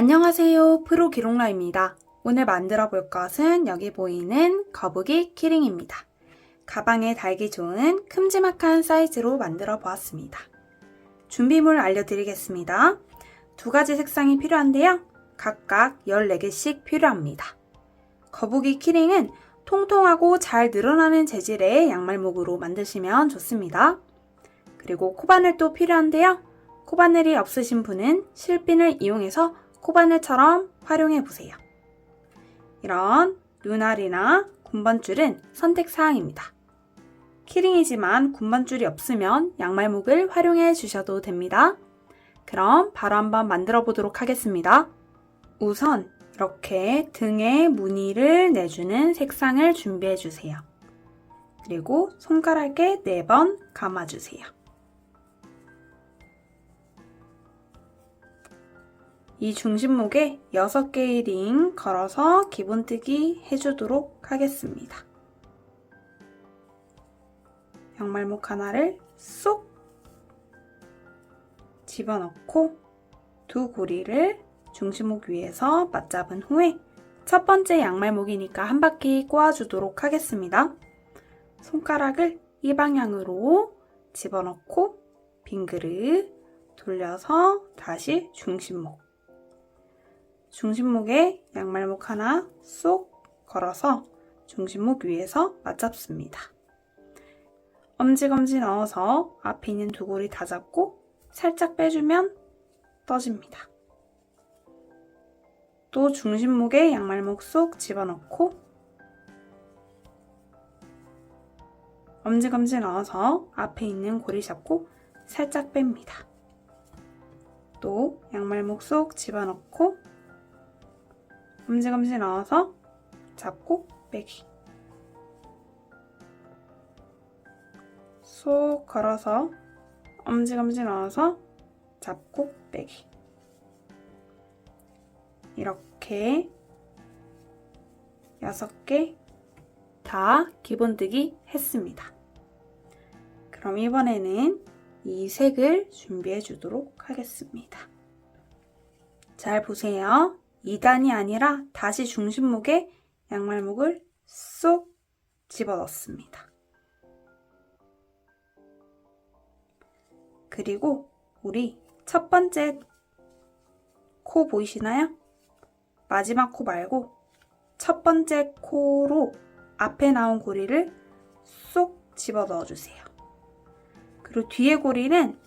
안녕하세요. 프로 기록라입니다. 오늘 만들어 볼 것은 여기 보이는 거북이 키링입니다. 가방에 달기 좋은 큼지막한 사이즈로 만들어 보았습니다. 준비물 알려드리겠습니다. 두 가지 색상이 필요한데요. 각각 14개씩 필요합니다. 거북이 키링은 통통하고 잘 늘어나는 재질의 양말목으로 만드시면 좋습니다. 그리고 코바늘도 필요한데요. 코바늘이 없으신 분은 실핀을 이용해서 코바늘처럼 활용해 보세요. 이런 눈알이나 군번줄은 선택사항입니다. 키링이지만 군번줄이 없으면 양말목을 활용해 주셔도 됩니다. 그럼 바로 한번 만들어 보도록 하겠습니다. 우선 이렇게 등에 무늬를 내주는 색상을 준비해 주세요. 그리고 손가락에 4번 감아주세요. 이 중심목에 6개의 링 걸어서 기본뜨기 해주도록 하겠습니다. 양말목 하나를 쏙 집어넣고 두 고리를 중심목 위에서 맞잡은 후에 첫 번째 양말목이니까 한 바퀴 꼬아주도록 하겠습니다. 손가락을 이 방향으로 집어넣고 빈 그릇 돌려서 다시 중심목 중심목에 양말목 하나 쏙 걸어서 중심목 위에서 맞잡습니다. 엄지검지 넣어서 앞에 있는 두 고리 다 잡고 살짝 빼주면 떠집니다. 또 중심목에 양말목 쏙 집어넣고 엄지검지 넣어서 앞에 있는 고리 잡고 살짝 뺍니다. 또 양말목 쏙 집어넣고 엄지검지 넣어서 잡고 빼기 쏙 걸어서 엄지검지 넣어서 잡고 빼기 이렇게 6개 다 기본뜨기 했습니다. 그럼 이번에는 이 색을 준비해 주도록 하겠습니다. 잘 보세요. 2단이 아니라 다시 중심목에 양말목을 쏙 집어넣습니다. 그리고 우리 첫 번째 코 보이시나요? 마지막 코 말고 첫 번째 코로 앞에 나온 고리를 쏙 집어 넣어주세요. 그리고 뒤에 고리는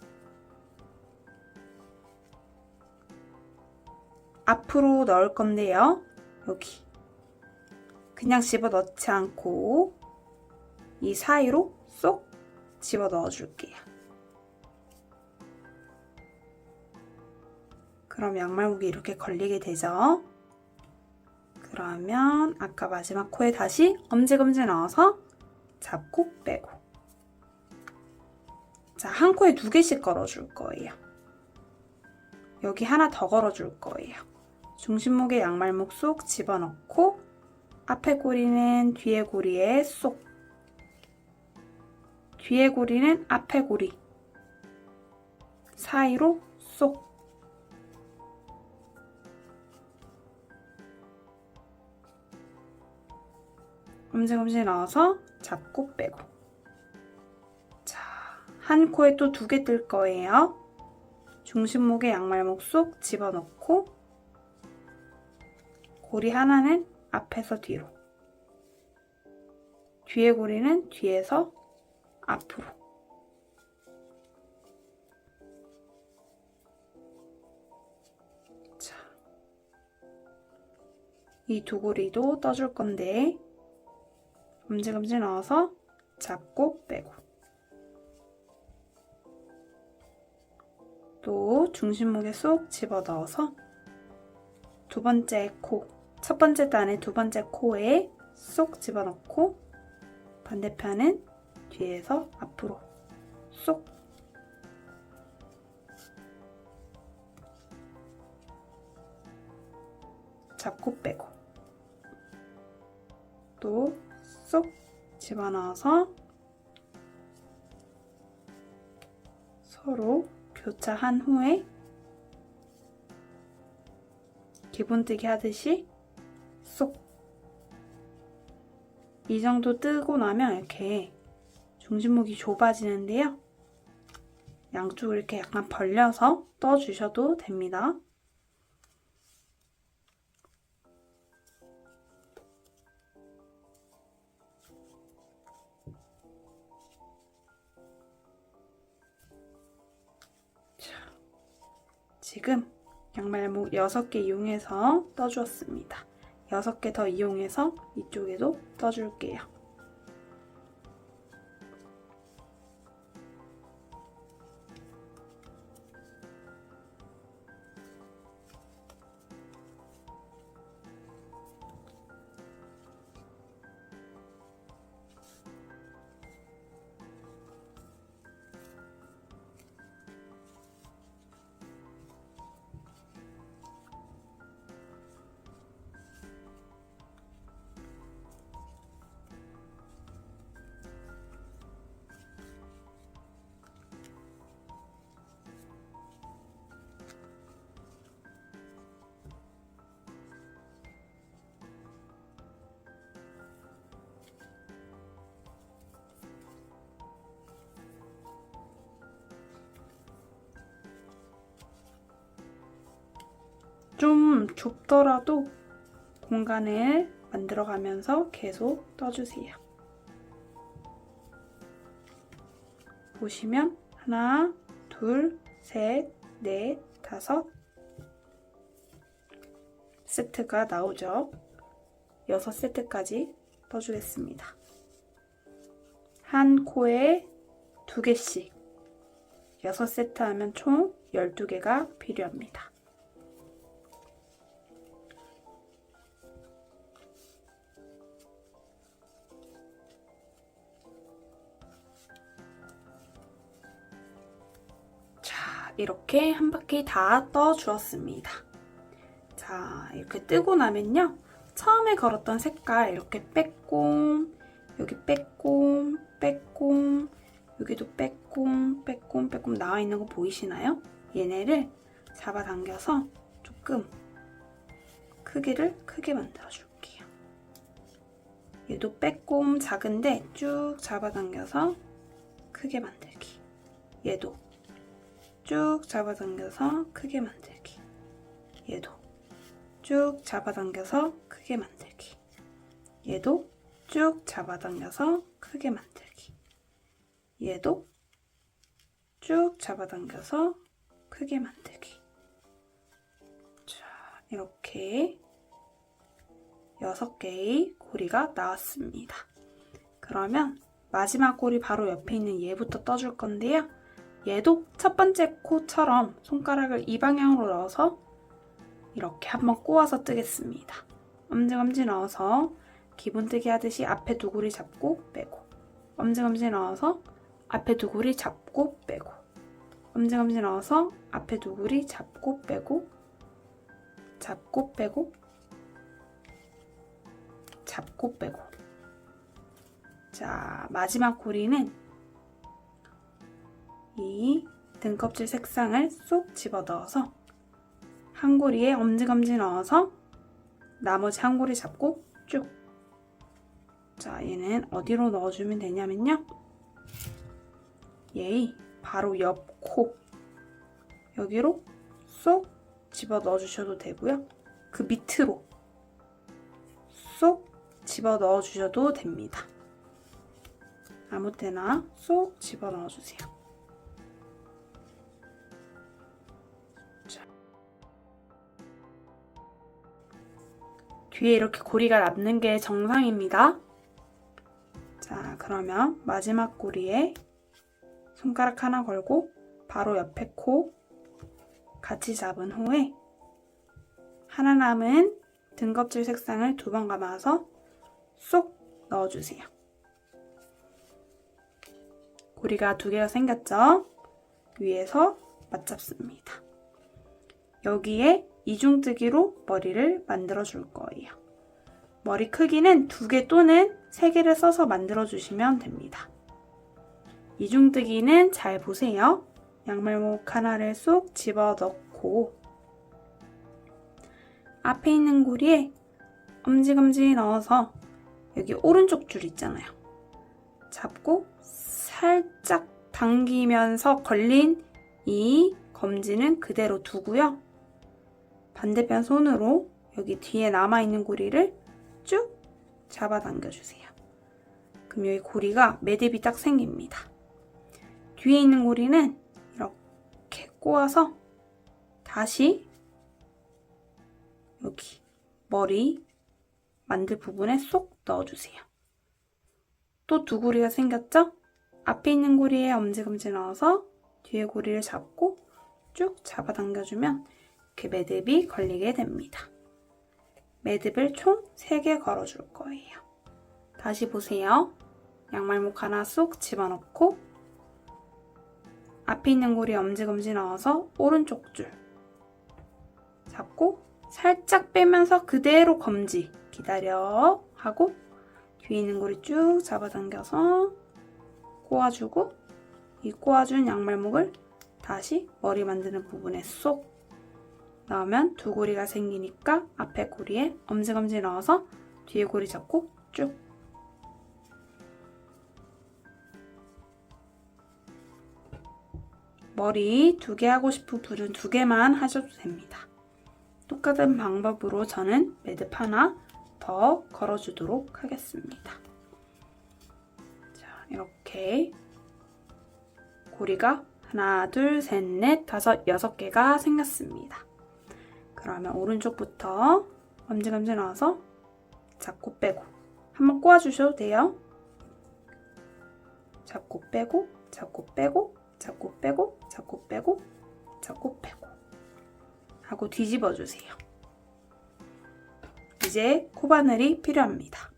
앞으로 넣을 건데요. 여기. 그냥 집어 넣지 않고 이 사이로 쏙 집어 넣어 줄게요. 그럼 양말목이 이렇게 걸리게 되죠. 그러면 아까 마지막 코에 다시 엄지검지 넣어서 잡고 빼고 자, 한 코에 두 개씩 걸어줄 거예요. 여기 하나 더 걸어줄 거예요. 중심목에 양말목 쏙 집어넣고 앞에 고리는 뒤에 고리에 쏙. 뒤에 고리는 앞에 고리 사이로 쏙. 엄지검지 넣어서 잡고 빼고. 자, 한 코에 또 두 개 뜰 거예요. 중심목에 양말목 쏙 집어넣고 고리 하나는 앞에서 뒤로. 뒤에 고리는 뒤에서 앞으로. 자, 이 두 고리도 떠줄 건데 엄지검지 넣어서 잡고 빼고. 또 중심목에 쏙 집어 넣어서 두 번째 코, 첫 번째 단의 두 번째 코에 쏙 집어 넣고 반대편은 뒤에서 앞으로 쏙 잡고 빼고 또 쏙 집어넣어서 서로 교차한 후에 기본뜨기 하듯이 쏙. 이 정도 뜨고 나면 이렇게 중심목이 좁아지는데요. 양쪽을 이렇게 약간 벌려서 떠주셔도 됩니다. 자, 지금 양말목 6개 이용해서 떠주었습니다. 6개 더 이용해서 이쪽에도 떠줄게요. 좀 좁더라도 공간을 만들어가면서 계속 떠주세요. 보시면 하나, 둘, 셋, 넷, 다섯 세트가 나오죠. 여섯 세트까지 떠주겠습니다. 한 코에 두 개씩 여섯 세트 하면 총 12개가 필요합니다. 이렇게 한 바퀴 다 떠주었습니다. 자, 이렇게 뜨고 나면요. 처음에 걸었던 색깔 이렇게 빼꼼, 여기 빼꼼, 빼꼼, 여기도 빼꼼, 빼꼼, 빼꼼 나와 있는 거 보이시나요? 얘네를 잡아당겨서 조금 크기를 크게 만들어 줄게요. 얘도 빼꼼 작은데 쭉 잡아당겨서 크게 만들기. 얘도 쭉 잡아당겨서 크게 만들기. 얘도 쭉 잡아당겨서 크게 만들기. 얘도 쭉 잡아당겨서 크게 만들기. 얘도 쭉 잡아당겨서 크게 만들기. 자, 이렇게 여섯 개의 고리가 나왔습니다. 그러면 마지막 고리 바로 옆에 있는 얘부터 떠줄 건데요. 얘도 첫 번째 코처럼 손가락을 이 방향으로 넣어서 이렇게 한번 꼬아서 뜨겠습니다. 엄지검지 넣어서 기본뜨기 하듯이 앞에 두 고리 잡고 빼고 엄지검지 넣어서 앞에 두 고리 잡고 빼고 엄지검지 넣어서 앞에 두 고리 잡고 빼고 잡고 빼고 잡고 빼고 자 마지막 고리는 이 등껍질 색상을 쏙 집어넣어서 한 고리에 엄지검지 넣어서 나머지 한 고리 잡고 쭉. 자, 얘는 어디로 넣어주면 되냐면요. 얘 바로 옆 코. 여기로 쏙 집어 넣어주셔도 되고요. 그 밑으로 쏙 집어 넣어주셔도 됩니다. 아무 때나 쏙 집어 넣어주세요. 뒤에 이렇게 고리가 남는 게 정상입니다. 자, 그러면 마지막 고리에 손가락 하나 걸고 바로 옆에 코 같이 잡은 후에 하나 남은 등껍질 색상을 두 번 감아서 쏙 넣어주세요. 고리가 두 개가 생겼죠? 위에서 맞잡습니다. 여기에 이중뜨기로 머리를 만들어 줄 거예요. 머리 크기는 두 개 또는 세 개를 써서 만들어 주시면 됩니다. 이중뜨기는 잘 보세요. 양말목 하나를 쏙 집어 넣고 앞에 있는 고리에 엄지검지 넣어서 여기 오른쪽 줄 있잖아요. 잡고 살짝 당기면서 걸린 이 검지는 그대로 두고요. 반대편 손으로 여기 뒤에 남아있는 고리를 쭉 잡아당겨 주세요. 그럼 여기 고리가 매듭이 딱 생깁니다. 뒤에 있는 고리는 이렇게 꼬아서 다시 여기 머리 만들 부분에 쏙 넣어주세요. 또 두 고리가 생겼죠? 앞에 있는 고리에 엄지검지 넣어서 뒤에 고리를 잡고 쭉 잡아당겨주면 이렇게 매듭이 걸리게 됩니다. 매듭을 총 3개 걸어줄 거예요. 다시 보세요. 양말목 하나 쏙 집어넣고 앞에 있는 고리에 엄지검지 넣어서 오른쪽 줄 잡고 살짝 빼면서 그대로 검지 기다려 하고 뒤에 있는 고리 쭉 잡아당겨서 꼬아주고 이 꼬아준 양말목을 다시 머리 만드는 부분에 쏙 넣으면 두 고리가 생기니까 앞에 고리에 엄지검지 넣어서 뒤에 고리 잡고 쭉 머리 두 개 하고 싶은 분은 두 개만 하셔도 됩니다. 똑같은 방법으로 저는 매듭 하나 더 걸어주도록 하겠습니다. 자, 이렇게 고리가 하나, 둘, 셋, 넷, 다섯, 여섯 개가 생겼습니다. 그러면 오른쪽부터 엄지검지 넣어서 잡고 빼고 한번 꼬아주셔도 돼요. 잡고 빼고, 잡고 빼고, 잡고 빼고, 잡고 빼고, 잡고 빼고 하고 뒤집어 주세요. 이제 코바늘이 필요합니다.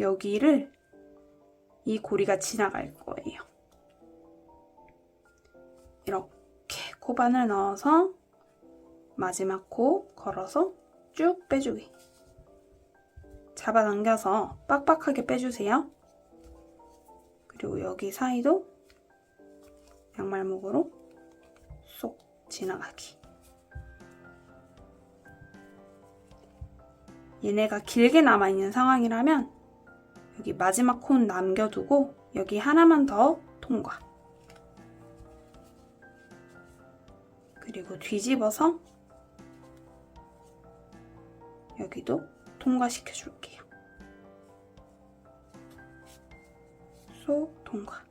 여기를 이 고리가 지나갈 거예요. 이렇게 코바늘 넣어서 마지막 코 걸어서 쭉 빼주기. 잡아당겨서 빡빡하게 빼주세요. 그리고 여기 사이도 양말목으로 쏙 지나가기. 얘네가 길게 남아있는 상황이라면 여기 마지막 콘 남겨두고 여기 하나만 더 통과. 그리고 뒤집어서 여기도 통과시켜 줄게요. 쏙 통과.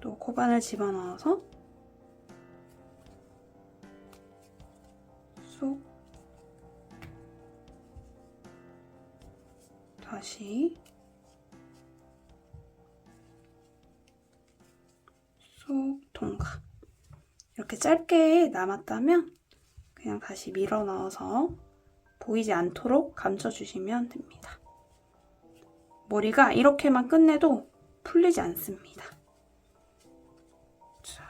또 코바늘 집어넣어서 쏙 다시 이렇게 짧게 남았다면 그냥 다시 밀어 넣어서 보이지 않도록 감춰주시면 됩니다. 머리가 이렇게만 끝내도 풀리지 않습니다. 자.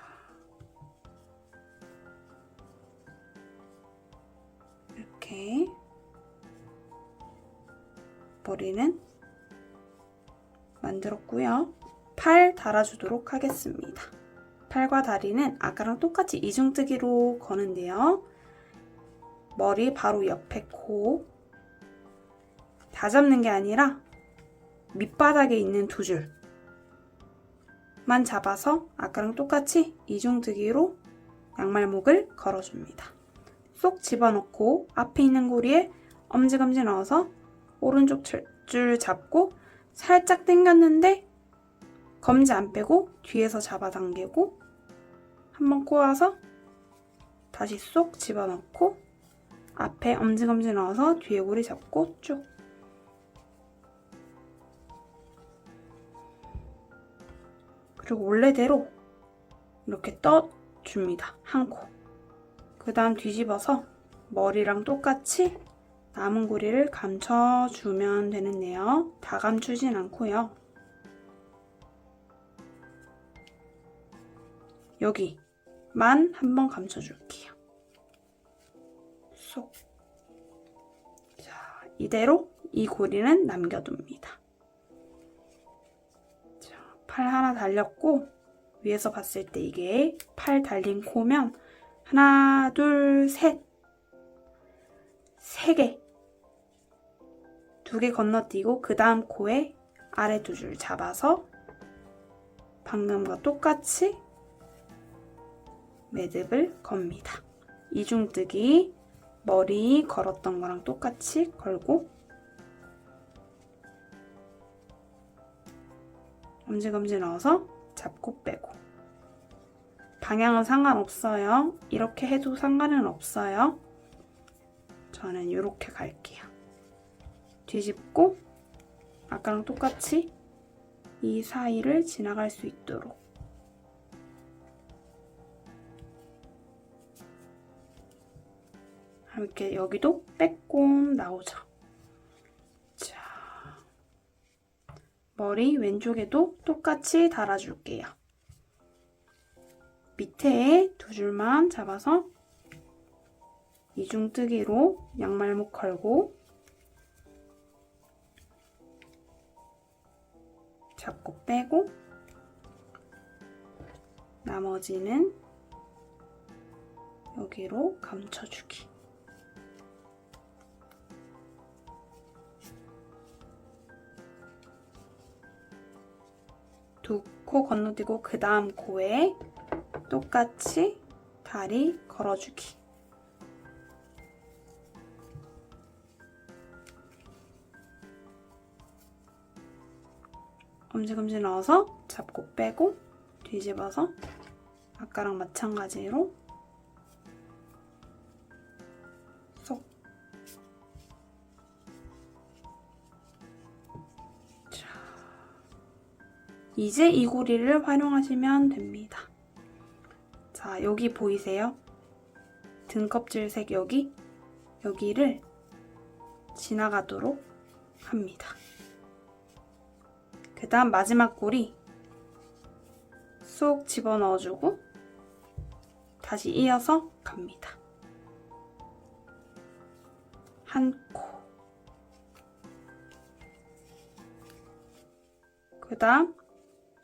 이렇게 머리는 만들었고요. 팔 달아주도록 하겠습니다. 팔과 다리는 아까랑 똑같이 이중뜨기로 거는데요. 머리 바로 옆에 코. 다 잡는 게 아니라 밑바닥에 있는 두 줄만 잡아서 아까랑 똑같이 이중뜨기로 양말목을 걸어줍니다. 쏙 집어넣고 앞에 있는 고리에 엄지검지 넣어서 오른쪽 줄 잡고 살짝 당겼는데 검지 안 빼고 뒤에서 잡아당기고 한번 꼬아서 다시 쏙 집어넣고 앞에 엄지검지 넣어서 뒤에 고리 잡고 쭉 그리고 원래대로 이렇게 떠줍니다. 한 코. 그 다음 뒤집어서 머리랑 똑같이 남은 고리를 감춰주면 되는데요. 다 감추진 않고요. 여기 만 한번 감춰줄게요. 쏙. 자, 이대로 이 고리는 남겨둡니다. 자, 팔 하나 달렸고 위에서 봤을 때 이게 팔 달린 코면 하나, 둘, 셋. 세 개. 두 개 건너뛰고 그 다음 코에 아래 두 줄 잡아서 방금과 똑같이 매듭을 겁니다. 이중뜨기 머리 걸었던 거랑 똑같이 걸고 엄지검지 넣어서 잡고 빼고 방향은 상관없어요. 이렇게 해도 상관은 없어요. 저는 이렇게 갈게요. 뒤집고 아까랑 똑같이 이 사이를 지나갈 수 있도록 이렇게 여기도 빼꼼 나오죠. 자, 머리 왼쪽에도 똑같이 달아줄게요. 밑에 두 줄만 잡아서 이중뜨기로 양말목 걸고 잡고 빼고 나머지는 여기로 감춰주기. 두 코 건너뛰고 그 다음 코에 똑같이 다리 걸어주기. 엄지검지 넣어서 잡고 빼고 뒤집어서 아까랑 마찬가지로 이제 이 고리를 활용하시면 됩니다. 자, 여기 보이세요? 등껍질색 여기? 여기를 지나가도록 합니다. 그 다음 마지막 고리 쏙 집어넣어주고 다시 이어서 갑니다. 한 코. 그 다음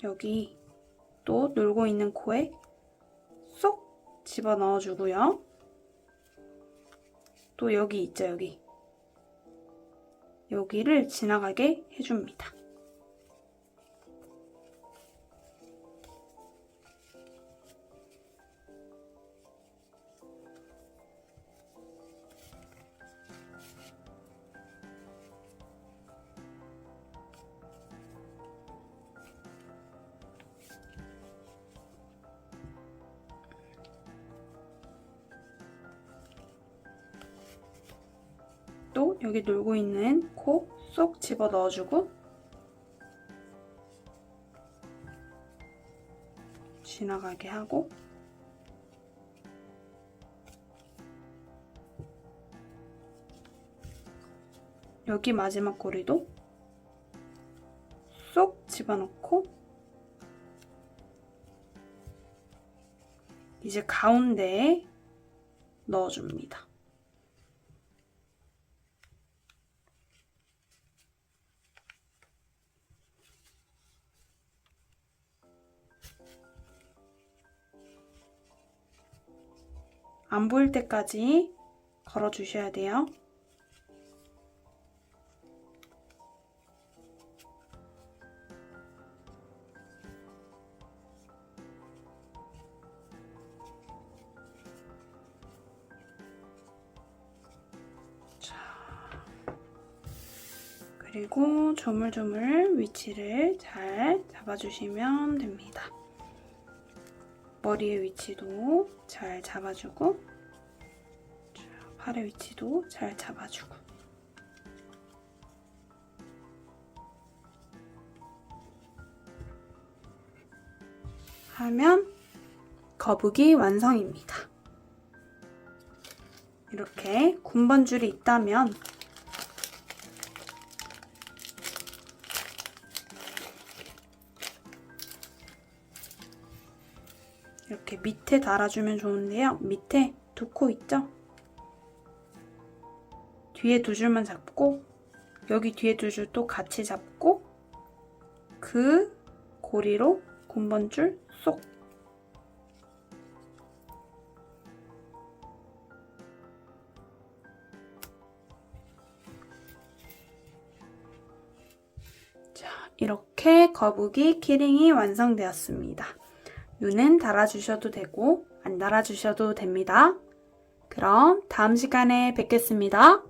여기 또 놀고 있는 코에 쏙 집어 넣어주고요. 또 여기 있죠, 여기. 여기를 지나가게 해줍니다. 여기 놀고 있는 코 쏙 집어 넣어주고 지나가게 하고 여기 마지막 고리도 쏙 집어넣고 이제 가운데에 넣어줍니다. 안 보일 때까지 걸어 주셔야 돼요. 자, 그리고 조물조물 위치를 잘 잡아주시면 됩니다. 머리의 위치도 잘 잡아주고 자, 팔의 위치도 잘 잡아주고 하면 거북이 완성입니다. 이렇게 군번줄이 있다면 이렇게 밑에 달아주면 좋은데요. 밑에 두 코 있죠? 뒤에 두 줄만 잡고 여기 뒤에 두 줄 또 같이 잡고 그 고리로 군번줄 쏙 자, 이렇게 거북이 키링이 완성되었습니다. 유는 달아주셔도 되고 안 달아주셔도 됩니다. 그럼 다음 시간에 뵙겠습니다.